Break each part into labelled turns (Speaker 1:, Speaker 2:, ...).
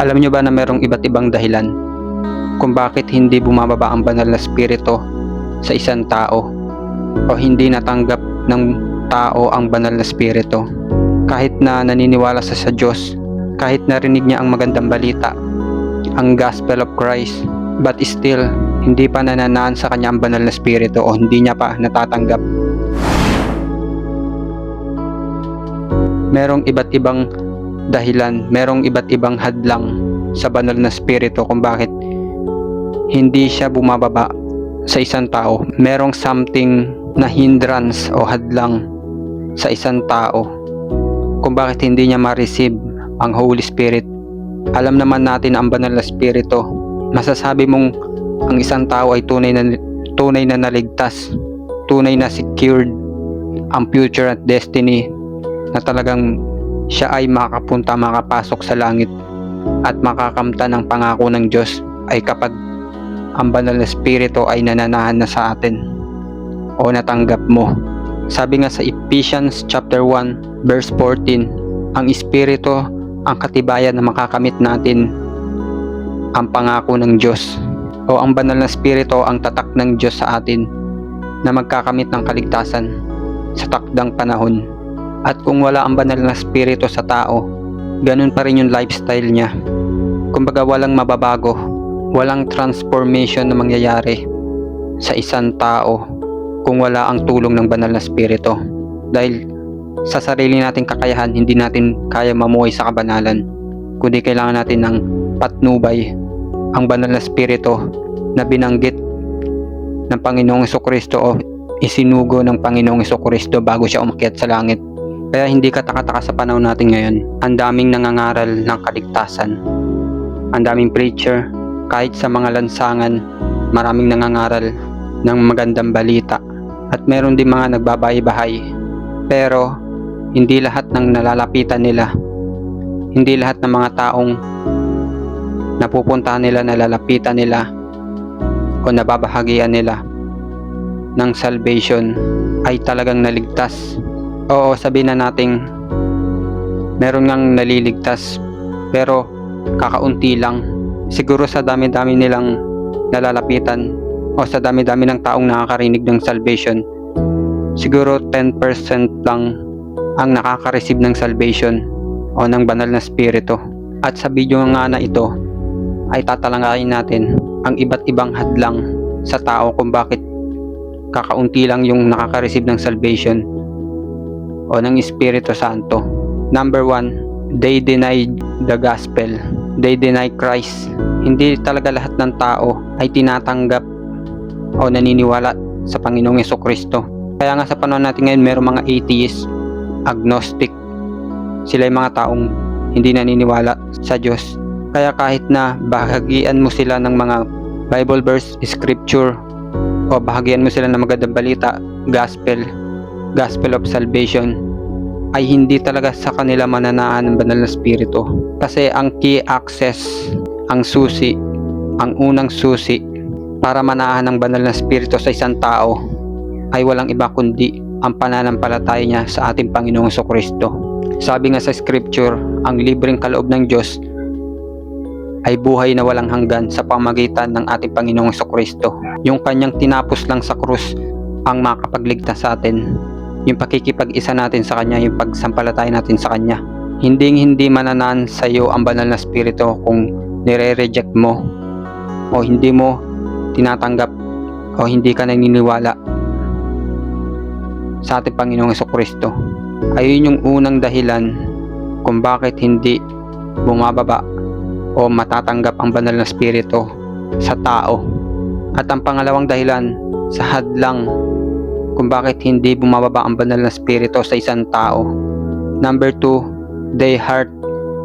Speaker 1: Alam nyo ba na merong iba't ibang dahilan kung bakit hindi bumababa ang banal na spirito sa isang tao o hindi natanggap ng tao ang banal na spirito? Kahit na naniniwala sa sa Diyos kahit narinig niya ang magandang balita ang gospel of Christ but still hindi pa nananaan sa kanya ang banal na spirito o hindi niya pa natatanggap. Merong iba't ibang dahilan, merong iba't ibang hadlang sa banal na spirito kung bakit hindi siya bumababa sa isang tao. Merong something na hindrance o hadlang sa isang tao kung bakit hindi niya ma-receive ang Holy Spirit. Alam naman natin ang banal na spirito. Masasabi mong ang isang tao ay tunay na tunay na naligtas, tunay na secured ang future at destiny na talagang siya ay makapunta makapasok sa langit at makakamta ng pangako ng Diyos ay kapag ang banal na spirito ay nananahan na sa atin o natanggap mo. Sabi nga sa Ephesians chapter 1 verse 14, ang espiritu ang katibayan na makakamit natin ang pangako ng Diyos o ang banal na spirito ang tatak ng Diyos sa atin na magkakamit ng kaligtasan sa takdang panahon. At kung wala ang banal na spirito sa tao, ganun pa rin yung lifestyle niya. Kumbaga walang mababago, walang transformation na mangyayari sa isang tao kung wala ang tulong ng banal na spirito. Dahil sa sarili nating kakayahan, hindi natin kaya mamuhay sa kabanalan, kundi kailangan natin ng patnubay, ang banal na spirito na binanggit ng Panginoong Kristo o isinugo ng Panginoong Kristo bago siya umakyat sa langit. Kaya hindi katakataka sa panahon natin ngayon, ang daming nangangaral ng kaligtasan. Ang daming preacher, kahit sa mga lansangan, maraming nangangaral ng magandang balita. At meron din mga nagbabahay-bahay. Pero, hindi lahat ng nalalapitan nila, hindi lahat ng mga taong napupuntahan nila, nalalapitan nila, o nababahagian nila ng salvation ay talagang naligtas oo sabihin na nating meron ngang naliligtas pero kakaunti lang. Siguro sa dami-dami nilang nalalapitan o sa dami-dami ng taong nakakarinig ng salvation siguro 10% lang ang nakaka-receive ng salvation o ng banal na spirito. At sa video nga na ito ay tatalangayin natin ang iba't ibang hadlang sa tao kung bakit kakaunti lang yung nakaka-receive ng salvation o ng Espiritu Santo. Number one, they denied the gospel. They deny Christ. Hindi talaga lahat ng tao ay tinatanggap o naniniwala sa Panginoong Yeso Kristo. Kaya nga sa panahon natin ngayon, mayroong mga atheist, agnostic. Sila yung mga taong hindi naniniwala sa Diyos. Kaya kahit na bahagian mo sila ng mga Bible verse, scripture, o bahagian mo sila ng magandang balita, gospel, gospel of salvation, ay hindi talaga sa kanila mananaan ng banal na spirito. Kasi ang key access, ang susi, ang unang susi para manahan ng banal na spirito sa isang tao ay walang iba kundi ang pananampalataya niya sa ating Panginoong Kristo. Sabi nga sa scripture, ang libreng kaloob ng Diyos ay buhay na walang hanggan sa pamagitan ng ating Panginoong Kristo. Yung kanyang tinapos lang sa krus ang makapagligtas sa atin. Yung pakikipag-isa natin sa Kanya, yung pagsampalataya natin sa Kanya. Hindi hindi mananaan sa iyo ang banal na spirito kung nire-reject mo o hindi mo tinatanggap o hindi ka naniniwala sa ating Panginoong Kristo. Ayun yung unang dahilan kung bakit hindi bumababa o matatanggap ang banal na spirito sa tao. At ang pangalawang dahilan sa hadlang kung bakit hindi bumababa ang banal na spirito sa isang tao. Number 2, their heart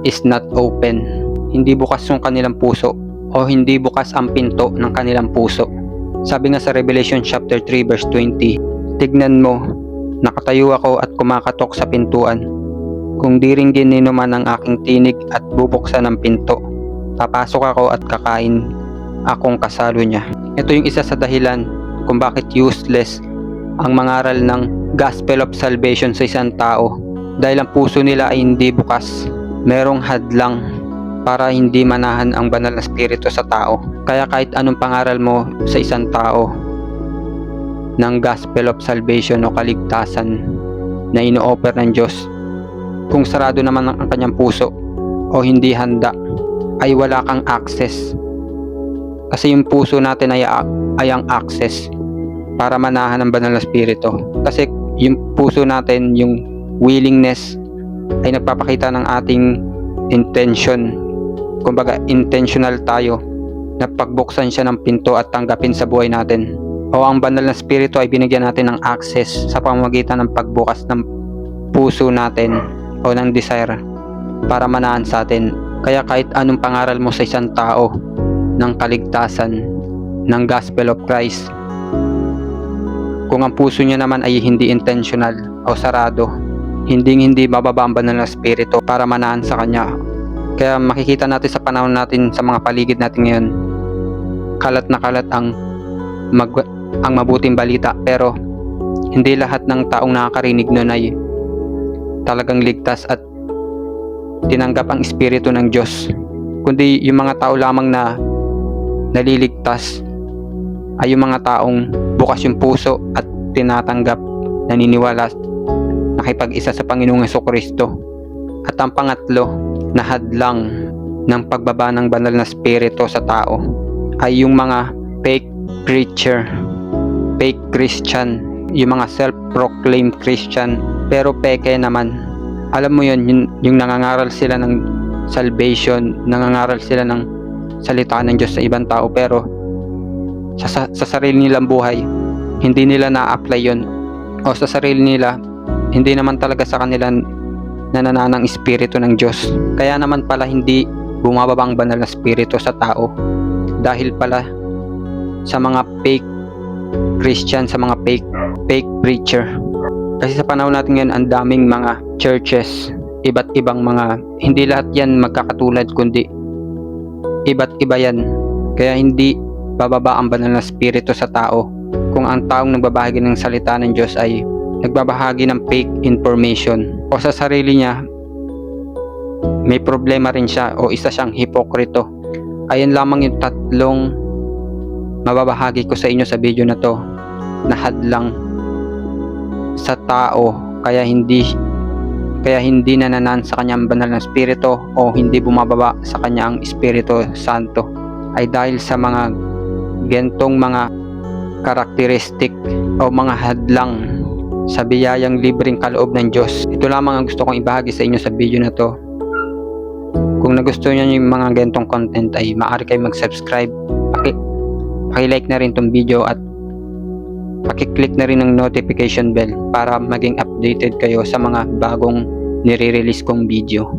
Speaker 1: is not open. Hindi bukas yung kanilang puso o hindi bukas ang pinto ng kanilang puso. Sabi nga sa Revelation chapter 3 verse 20, Tignan mo, nakatayo ako at kumakatok sa pintuan. Kung di rin ginino man ang aking tinig at bubuksan ng pinto, papasok ako at kakain akong kasalo niya. Ito yung isa sa dahilan kung bakit useless ang mangaral ng gospel of salvation sa isang tao dahil ang puso nila ay hindi bukas. Merong hadlang para hindi manahan ang banal na spirito sa tao. Kaya kahit anong pangaral mo sa isang tao ng gospel of salvation o kaligtasan na ino-offer ng Diyos, kung sarado naman ang kanyang puso o hindi handa, ay wala kang access. Kasi yung puso natin ay, ay ang access para manahan ng banal na spirito. Kasi yung puso natin, yung willingness ay nagpapakita ng ating intention. Kumbaga, intentional tayo na pagbuksan siya ng pinto at tanggapin sa buhay natin. O ang banal na spirito ay binigyan natin ng access sa pamamagitan ng pagbukas ng puso natin o ng desire para manahan sa atin. Kaya kahit anong pangaral mo sa isang tao ng kaligtasan ng gospel of Christ, kung ang puso niya naman ay hindi intentional o sarado, hindi hindi bababa ang banal na spirito para manahan sa kanya. Kaya makikita natin sa panahon natin sa mga paligid natin ngayon, kalat na kalat ang mag, ang mabuting balita pero hindi lahat ng taong nakakarinig nun ay talagang ligtas at tinanggap ang espiritu ng Diyos kundi yung mga tao lamang na naliligtas ay yung mga taong bukas yung puso at tinatanggap naniniwala nakipag-isa sa Panginoong Heso Kristo at ang pangatlo na hadlang ng pagbaba ng banal na spirito sa tao ay yung mga fake preacher fake Christian yung mga self-proclaimed Christian pero peke naman. Alam mo yun yung, yung nangangaral sila ng salvation nangangaral sila ng salita ng Diyos sa ibang tao pero sa, sa, sa sarili nilang buhay hindi nila na-apply yun. O sa sarili nila hindi naman talaga sa kanila nananang espiritu ng Diyos. Kaya naman pala hindi bumababa ang banal na espiritu sa tao. Dahil pala sa mga fake Christian sa mga fake fake preacher. Kasi sa panahon natin ngayon ang daming mga churches iba't ibang mga hindi lahat yan magkakatulad kundi iba't iba yan. Kaya hindi bababa ang banal na spirito sa tao. Kung ang taong nagbabahagi ng salita ng Diyos ay nagbabahagi ng fake information o sa sarili niya may problema rin siya o isa siyang hipokrito. Ayan lamang yung tatlong mababahagi ko sa inyo sa video na to na hadlang sa tao kaya hindi kaya hindi nananan sa kanyang banal na spirito o hindi bumababa sa kanya ang Espiritu Santo. Ay dahil sa mga gentong mga karakteristik o mga hadlang sa biyayang libreng kaloob ng Diyos. Ito lamang ang gusto kong ibahagi sa inyo sa video na to. Kung nagustuhan niyo yung mga gentong content ay maaari kayo mag-subscribe. Paki, paki-like na rin tong video at paki-click na rin ng notification bell para maging updated kayo sa mga bagong nire-release kong video.